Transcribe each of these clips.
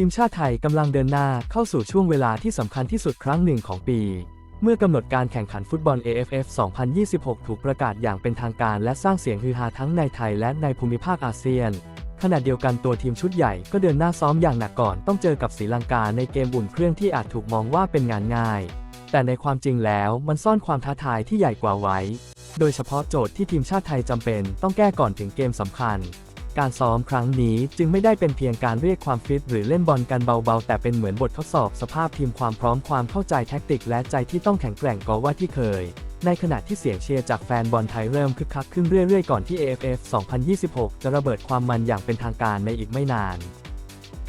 ทีมชาติไทยกำลังเดินหน้าเข้าสู่ช่วงเวลาที่สำคัญที่สุดครั้งหนึ่งของปี เมื่อกำหนดการแข่งขันฟุตบอล AFF 2026 ถูกประกาศอย่างเป็นทางการและสร้างเสียงฮือฮาทั้งในไทยและในภูมิภาคอาเซียน ขณะเดียวกันตัวทีมชุดใหญ่ก็เดินหน้าซ้อมอย่างหนักก่อนต้องเจอกับศรีลังกาในเกมอุ่นเครื่องที่อาจถูกมองว่าเป็นงานง่าย แต่ในความจริงแล้วมันซ่อนความท้าทายที่ใหญ่กว่าไว้ โดยเฉพาะโจทย์ที่ทีมชาติไทยจำเป็นต้องแก้ก่อนถึงเกมสำคัญ การซ้อมครั้งนี้จึงไม่ได้เป็นเพียงการเรียกความฟิตหรือเล่นบอลกันเบาๆ แต่เป็นเหมือนบททดสอบสภาพทีมความพร้อมความเข้าใจแท็กติก และใจที่ต้องแข็งแกร่งกว่าที่เคย ในขณะที่เสียงเชียร์จากแฟนบอลไทยเริ่มคึกคักขึ้นเรื่อยๆ ก่อนที่ AFF 2026 จะระเบิดความมันอย่างเป็นทางการในอีกไม่นาน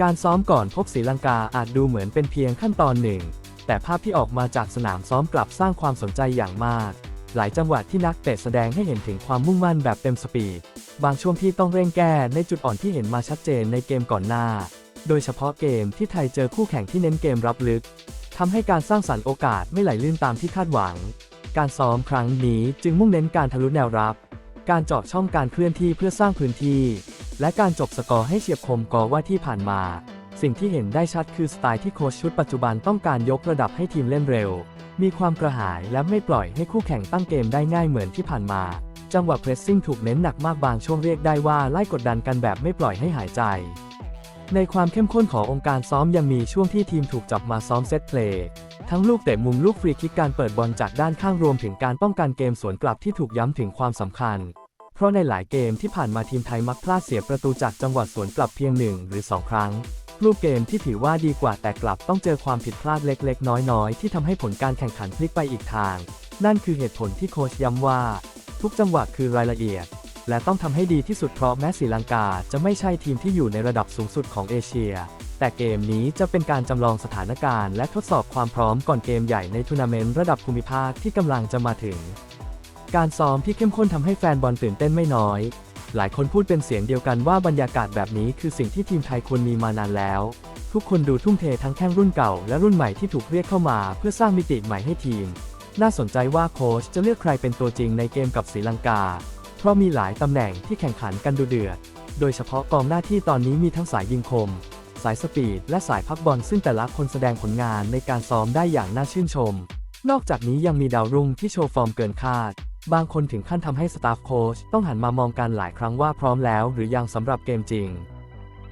การซ้อมก่อนพบศรีลังกาอาจดูเหมือนเป็นเพียงขั้นตอนหนึ่ง แต่ภาพที่ออกมาจากสนามซ้อมกลับสร้างความสนใจอย่างมาก หลายจังหวะที่นักเตะแสดงให้เห็นถึงความมุ่งมั่นแบบเต็มสปีด บางช่วงที่ต้องเร่งแก้ในจุดอ่อนที่เห็นมาชัดเจนในเกมก่อนหน้า โดยเฉพาะเกมที่ไทยเจอคู่แข่งที่เน้นเกมรับลึกทำให้การสร้างสรรค์โอกาสไม่ไหลลื่นตามที่คาดหวัง การซ้อมครั้งนี้จึงมุ่งเน้นการทะลุแนวรับ การเจาะช่องการเคลื่อนที่เพื่อสร้างพื้นที่ และการจบสกอร์ให้เฉียบคมกอว่าที่ผ่านมา สิ่งที่เห็นได้ชัดคือสไตล์ที่โค้ชชุดปัจจุบันต้องการยกระดับให้ทีมเล่นเร็ว มีความกระหายและไม่ปล่อยให้คู่แข่งตั้งเกมได้ง่ายเหมือนที่ผ่านมา จังหวะเพรสซิ่งถูกเน้นหนักมากบางช่วงเรียกได้ว่าไล่กดดันกันแบบไม่ปล่อยให้หายใจ ในความเข้มข้นขององค์การซ้อมยังมีช่วงที่ทีมถูกจับมาซ้อมเซตเพลย์ทั้งลูกเตะมุมลูกฟรีคิกการเปิดบอลจากด้านข้างรวมถึงการป้องกันเกมสวนกลับที่ถูกย้ำถึงความสำคัญ เพราะในหลายเกมที่ผ่านมาทีมไทยมักพลาดเสียประตูจากจังหวัดสวนกลับเพียงหนึ่งหรือสองครั้ง รูปเกมที่ถือว่าดีกว่าแต่กลับต้องเจอความผิดพลาดเล็ก ๆ น้อยๆ ที่ทำให้ผลการแข่งขันพลิกไปอีกทาง นั่นคือเหตุผลที่โค้ชย้ำว่า ทุกจังหวะคือรายละเอียด และต้องทำให้ดีที่สุดเพราะแม้ศรีลังกาจะไม่ใช่ทีมที่อยู่ในระดับสูงสุดของเอเชีย แต่เกมนี้จะเป็นการจำลองสถานการณ์และทดสอบความพร้อมก่อนเกมใหญ่ในทัวร์นาเมนต์ระดับภูมิภาคที่กำลังจะมาถึง การซ้อมที่เข้มข้นทำให้แฟนบอลตื่นเต้นไม่น้อย หลายคนพูดเป็นเสียงเดียวกันว่าบรรยากาศแบบนี้คือสิ่งที่ทีมไทยควรมีมานานแล้ว ทุกคนดูทุ่มเททั้งแข้งรุ่นเก่าและรุ่นใหม่ที่ถูกเรียกเข้ามา เพื่อสร้างมิติใหม่ให้ทีม น่าสนใจว่าโค้ชจะเลือกใครเป็นตัวจริงในเกมกับศรีลังกา เพราะมีหลายตำแหน่งที่แข่งขันกันดูเดือด โดยเฉพาะกองหน้าที่ตอนนี้มีทั้งสายยิงคม สายสปีด และสายพักบอลซึ่งแต่ละคนแสดงผลงานในการซ้อมได้อย่างน่าชื่นชม นอกจากนี้ยังมีดาวรุ่งที่โชว์ฟอร์มเกินคาด บางคนถึงขั้นทำให้สตาฟโค้ชต้องหันมามองกันหลายครั้งว่าพร้อมแล้วหรือยังสำหรับเกมจริง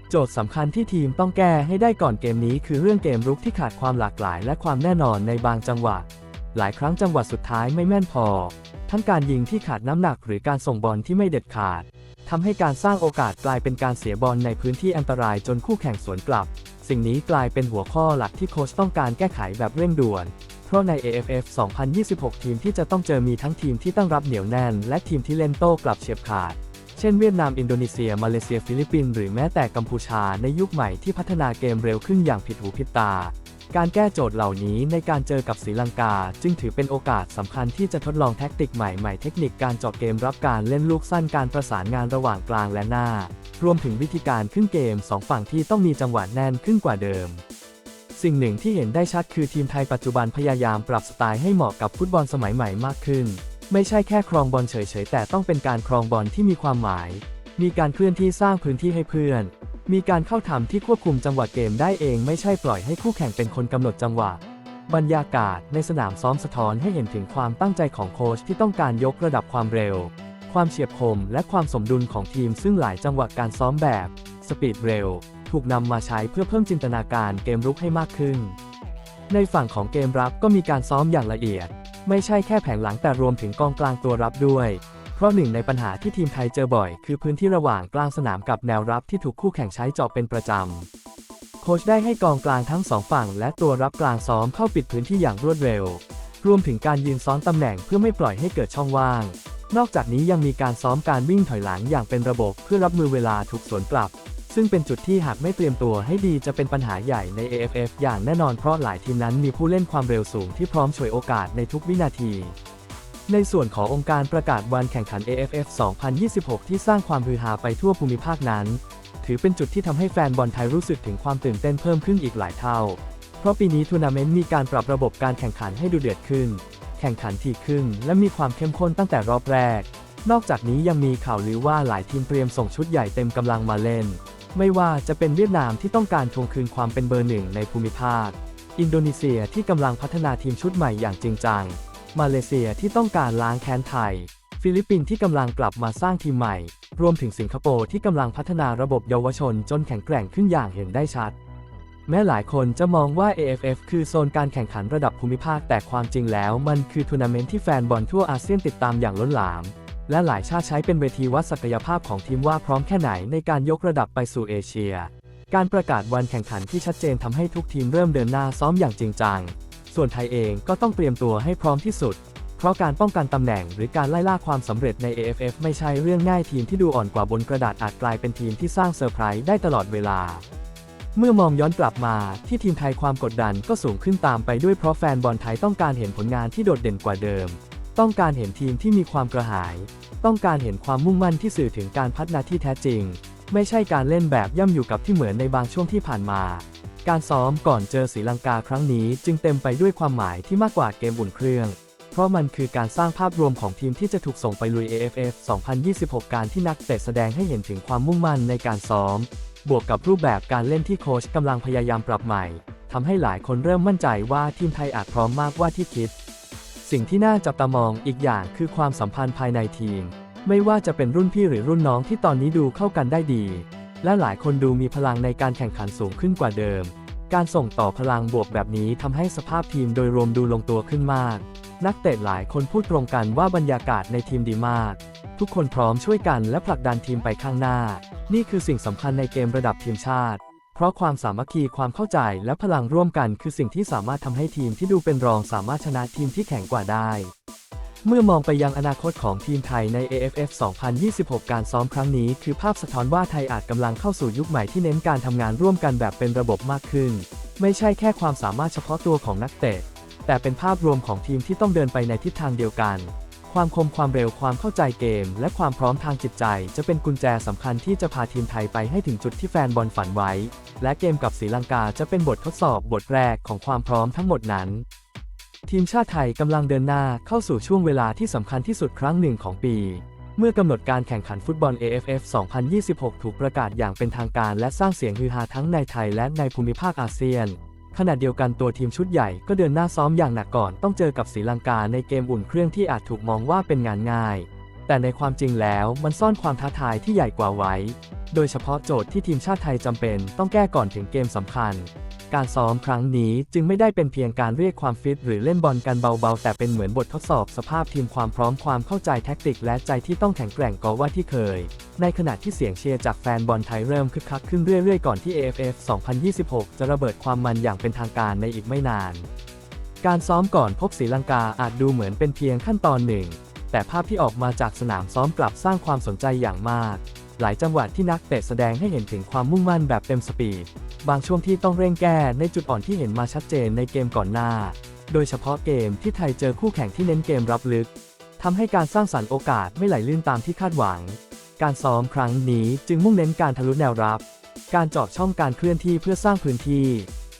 โจทย์สำคัญที่ทีมต้องแก้ให้ได้ก่อนเกมนี้คือเรื่องเกมรุกที่ขาดความหลากหลายและความแน่นอนในบางจังหวะ หลายครั้งจังหวะสุดท้ายไม่แม่นพอ ทั้งการยิงที่ขาดน้ำหนักหรือการส่งบอลที่ไม่เด็ดขาดทำให้การสร้างโอกาสกลายเป็นการเสียบอลในพื้นที่อันตรายจนคู่แข่งสวนกลับ สิ่งนี้กลายเป็นหัวข้อหลักที่โค้ชต้องการแก้ไขแบบเร่งด่วน เพราะใน AFF 2026 ทีมที่จะต้องเจอมีทั้งทีมที่ตั้งรับเหนียวแน่น และทีมที่เล่นโต้กลับเฉียบขาด เช่นเวียดนาม อินโดนีเซีย มาเลเซีย ฟิลิปปินส์ หรือแม้แต่กัมพูชาในยุคใหม่ที่พัฒนาเกมเร็วขึ้นอย่างผิดหูผิดตา การแก้โจทย์เหล่านี้ในการเจอกับศรีลังกา จึงถือเป็นโอกาสสำคัญที่จะทดลองแท็กติกใหม่ๆ เทคนิคการเจาะเกมรับการเล่นลูกสั้นการประสานงานระหว่างกลางและหน้า รวมถึงวิธีการขึ้นเกมสองฝั่งที่ต้องมีจังหวะแน่นขึ้นกว่าเดิม สิ่งหนึ่งที่เห็นได้ชัดคือทีมไทยปัจจุบันพยายามปรับสไตล์ให้เหมาะกับฟุตบอลสมัยใหม่มากขึ้น ไม่ใช่แค่ครองบอลเฉยๆ แต่ต้องเป็นการครองบอลที่มีความหมาย มีการเคลื่อนที่สร้างพื้นที่ให้เพื่อน มีการเข้าทำที่ควบคุมจังหวะเกมได้เองไม่ใช่ปล่อยให้คู่แข่งเป็นคนกำหนดจังหวะ บรรยากาศในสนามซ้อมสะท้อนให้เห็นถึงความตั้งใจของโค้ชที่ต้องการยกระดับความเร็ว ความเฉียบคมและความสมดุลของทีมซึ่งหลายจังหวะการซ้อมแบบสปีดเร็ว ถูกนำมาใช้เพื่อเพิ่มจินตนาการเกมรุกให้มากขึ้น ในฝั่งของเกมรับก็มีการซ้อมอย่างละเอียด ไม่ใช่แค่แผงหลังแต่รวมถึงกองกลางตัวรับด้วย เพราะหนึ่งในปัญหาที่ทีมไทยเจอบ่อย คือพื้นที่ระหว่างกลางสนามกับแนวรับที่ถูกคู่แข่งใช้เจาะเป็นประจำ โค้ชได้ให้กองกลางทั้งสองฝั่ง และตัวรับกลางซ้อมเข้าปิดพื้นที่อย่างรวดเร็ว รวมถึงการยืนซ้อนตำแหน่งเพื่อไม่ปล่อยให้เกิดช่องว่างนอกจากนี้ยังมีการซ้อมการวิ่งถอยหลังอย่างเป็นระบบเพื่อรับมือเวลาถูกสวนกลับ ซึ่งเป็นจุดที่หากไม่เตรียมตัวให้ดีจะเป็นปัญหาใหญ่ใน AFF อย่างแน่นอนเพราะหลายทีมนั้นมีผู้เล่นความเร็วสูงที่พร้อมฉวยโอกาสในทุกวินาที ในส่วนขององค์การประกาศวันแข่งขัน AFF 2026 ที่สร้างความฮือฮาไปทั่วภูมิภาคนั้น ถือเป็นจุดที่ทำให้แฟนบอลไทยรู้สึกถึงความตื่นเต้นเพิ่มขึ้นอีกหลายเท่า เพราะปีนี้ทัวร์นาเมนต์มีการปรับระบบการแข่งขันให้ดูเดือดขึ้น แข่งขันถี่ขึ้น และมีความเข้มข้นตั้งแต่รอบแรก นอกจากนี้ยังมีข่าวลือว่าหลายทีมเตรียมส่งชุดใหญ่เต็มกำลังมาเล่น ไม่ว่าจะเป็นเวียดนามที่ต้องการทวงคืนความเป็นเบอร์หนึ่งในภูมิภาค อินโดนีเซียที่กำลังพัฒนาทีมชุดใหม่อย่างจริงจัง มาเลเซียที่ต้องการล้างแค้นไทย ฟิลิปปินส์ที่กำลังกลับมาสร้างทีมใหม่ รวมถึงสิงคโปร์ที่กำลังพัฒนาระบบเยาวชนจนแข็งแกร่งขึ้นอย่างเห็นได้ชัด แม้หลายคนจะมองว่า AFF คือโซนการแข่งขันระดับภูมิภาคแต่ความจริงแล้ว มันคือทัวร์นาเมนต์ที่แฟนบอลทั่วอาเซียนติดตามอย่างล้นหลาม และหลายชาติใช้เป็นเวทีวัดศักยภาพของทีมว่าพร้อมแค่ไหนในการยกระดับไปสู่เอเชีย การประกาศวันแข่งขันที่ชัดเจนทำให้ทุกทีมเริ่มเดินหน้าซ้อมอย่างจริงจัง ส่วนไทยเองก็ต้องเตรียมตัวให้พร้อมที่สุด เพราะการป้องกันตำแหน่งหรือการไล่ล่าความสำเร็จใน AFF ไม่ใช่เรื่องง่ายทีมที่ดูอ่อนกว่าบนกระดาษอาจกลายเป็นทีมที่สร้างเซอร์ไพรส์ได้ตลอดเวลาเมื่อมองย้อนกลับมาที่ทีมไทยความกดดันก็สูงขึ้นตามไปด้วยเพราะแฟนบอลไทยต้องการเห็นผลงานที่โดดเด่นกว่าเดิม ต้องการเห็นทีมที่มีความกระหาย ต้องการเห็นความมุ่งมั่นที่สื่อถึงการพัฒนาที่แท้จริง ไม่ใช่การเล่นแบบย่ำอยู่กับที่เหมือนในบางช่วงที่ผ่านมา การซ้อมก่อนเจอศรีลังกาครั้งนี้จึงเต็มไปด้วยความหมายที่มากกว่าเกมอุ่นเครื่อง เพราะมันคือการสร้างภาพรวมของทีมที่จะถูกส่งไปลุย AFF 2026 การที่นักเตะแสดงให้เห็นถึงความมุ่งมั่นในการซ้อม บวกกับรูปแบบการเล่นที่โค้ชกำลังพยายามปรับใหม่ทำให้หลายคนเริ่มมั่นใจว่าทีมไทยอาจพร้อมมากกว่าที่คิด สิ่งที่น่าจับตามองอีกอย่างคือความสัมพันธ์ภายในทีม ไม่ว่าจะเป็นรุ่นพี่หรือรุ่นน้องที่ตอนนี้ดูเข้ากันได้ดี และหลายคนดูมีพลังในการแข่งขันสูงขึ้นกว่าเดิม การส่งต่อพลังบวกแบบนี้ทำให้สภาพทีมโดยรวมดูลงตัวขึ้นมาก นักเตะหลายคนพูดตรงกันว่าบรรยากาศในทีมดีมาก ทุกคนพร้อมช่วยกันและผลักดันทีมไปข้างหน้า นี่คือสิ่งสำคัญในเกมระดับทีมชาติ เพราะความสามัคคีความเข้าใจและพลังร่วมกันคือสิ่งที่สามารถทำให้ทีมที่ดูเป็นรองสามารถชนะทีมที่แข็งกว่าได้ เมื่อมองไปยังอนาคตของทีมไทยใน AFF 2026 การซ้อมครั้งนี้คือภาพสะท้อนว่าไทยอาจกำลังเข้าสู่ยุคใหม่ที่เน้นการทำงานร่วมกันแบบเป็นระบบมากขึ้น ไม่ใช่แค่ความสามารถเฉพาะตัวของนักเตะ แต่เป็นภาพรวมของทีมที่ต้องเดินไปในทิศทางเดียวกัน ความคมความเร็วความเข้าใจเกม และความพร้อมทางจิตใจ จะเป็นกุญแจสำคัญที่จะพาทีมไทยไปให้ถึงจุดที่แฟนบอลฝันไว้ และเกมกับศรีลังกาจะเป็นบททดสอบบทแรกของความพร้อมทั้งหมดนั้นทีมชาติไทยกำลังเดินหน้าเข้าสู่ช่วงเวลาที่สำคัญที่สุดครั้งหนึ่งของปี เมื่อกำหนดการแข่งขันฟุตบอล AFF 2026 ถูกประกาศอย่างเป็นทางการและสร้างเสียงฮือฮาทั้งในไทยและในภูมิภาคอาเซียน ขณะเดียวกันตัวทีมชุดใหญ่ก็เดินหน้าซ้อมอย่างหนักก่อนต้องเจอกับศรีลังกาในเกมอุ่นเครื่องที่อาจถูกมองว่าเป็นงานง่าย แต่ในความจริงแล้วมันซ่อนความท้าทายที่ใหญ่กว่าไว้ โดยเฉพาะโจทย์ที่ทีมชาติไทยจำเป็นต้องแก้ก่อนถึงเกมสำคัญ การซ้อมครั้งนี้จึงไม่ได้เป็นเพียงการเรียกความฟิตหรือเล่นบอลกันเบาๆ แต่เป็นเหมือนบททดสอบสภาพทีมความพร้อมความเข้าใจแท็กติกและใจที่ต้องแข็งแกร่งกว่าที่เคย ในขณะที่เสียงเชียร์จากแฟนบอลไทยเริ่มคึกคักขึ้นเรื่อยๆ ก่อนที่ AFF 2026 จะระเบิดความมันอย่างเป็นทางการในอีกไม่นาน การซ้อมก่อนพบศรีลังกาอาจดูเหมือนเป็นเพียงขั้นตอนหนึ่ง แต่ภาพที่ออกมาจากสนามซ้อมกลับสร้างความสนใจอย่างมาก หลายจังหวะที่นักเตะแสดงให้เห็นถึงความมุ่งมั่นแบบเต็มสปีด บางช่วงที่ต้องเร่งแก้ในจุดอ่อนที่เห็นมาชัดเจนในเกมก่อนหน้า โดยเฉพาะเกมที่ไทยเจอคู่แข่งที่เน้นเกมรับลึกทำให้การสร้างสรรค์โอกาสไม่ไหลลื่นตามที่คาดหวัง การซ้อมครั้งนี้จึงมุ่งเน้นการทะลุแนวรับ การเจาะช่องการเคลื่อนที่เพื่อสร้างพื้นที่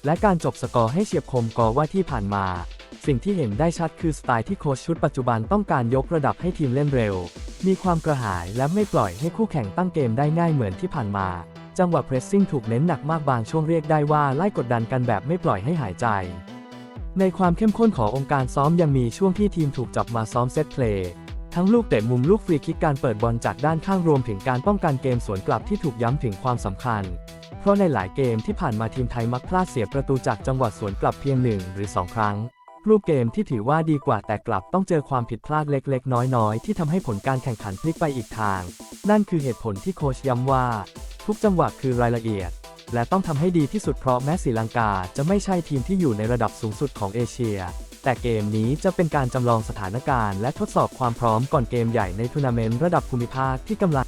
และการจบสกอร์ให้เฉียบคมกอว่าที่ผ่านมา สิ่งที่เห็นได้ชัดคือสไตล์ที่โค้ชชุดปัจจุบันต้องการยกระดับให้ทีมเล่นเร็ว มีความกระหายและไม่ปล่อยให้คู่แข่งตั้งเกมได้ง่ายเหมือนที่ผ่านมา จังหวะเพรสซิ่งถูกเน้นหนักมากบางช่วงเรียกได้ว่าไล่กดดันกันแบบไม่ปล่อยให้หายใจ ในความเข้มข้นขององค์การซ้อมยังมีช่วงที่ทีมถูกจับมาซ้อมเซตเพลย์ทั้งลูกเตะมุมลูกฟรีคิกการเปิดบอลจากด้านข้างรวมถึงการป้องกันเกมสวนกลับที่ถูกย้ำถึงความสำคัญ เพราะในหลายเกมที่ผ่านมาทีมไทยมักพลาดเสียประตูจากจังหวะสวนกลับเพียงหนึ่งหรือสองครั้ง รูปเกมที่ถือว่าดีกว่าแต่กลับต้องเจอความผิดพลาดเล็กๆ น้อยๆ ที่ทำให้ผลการแข่งขันพลิกไปอีกทาง นั่นคือเหตุผลที่โค้ชย้ำว่า ทุกจังหวะคือรายละเอียด และต้องทำให้ดีที่สุดเพราะแม้ศรีลังกาจะไม่ใช่ทีมที่อยู่ในระดับสูงสุดของเอเชีย แต่เกมนี้จะเป็นการจำลองสถานการณ์และทดสอบความพร้อมก่อนเกมใหญ่ในทัวร์นาเมนต์ระดับภูมิภาคที่กำลัง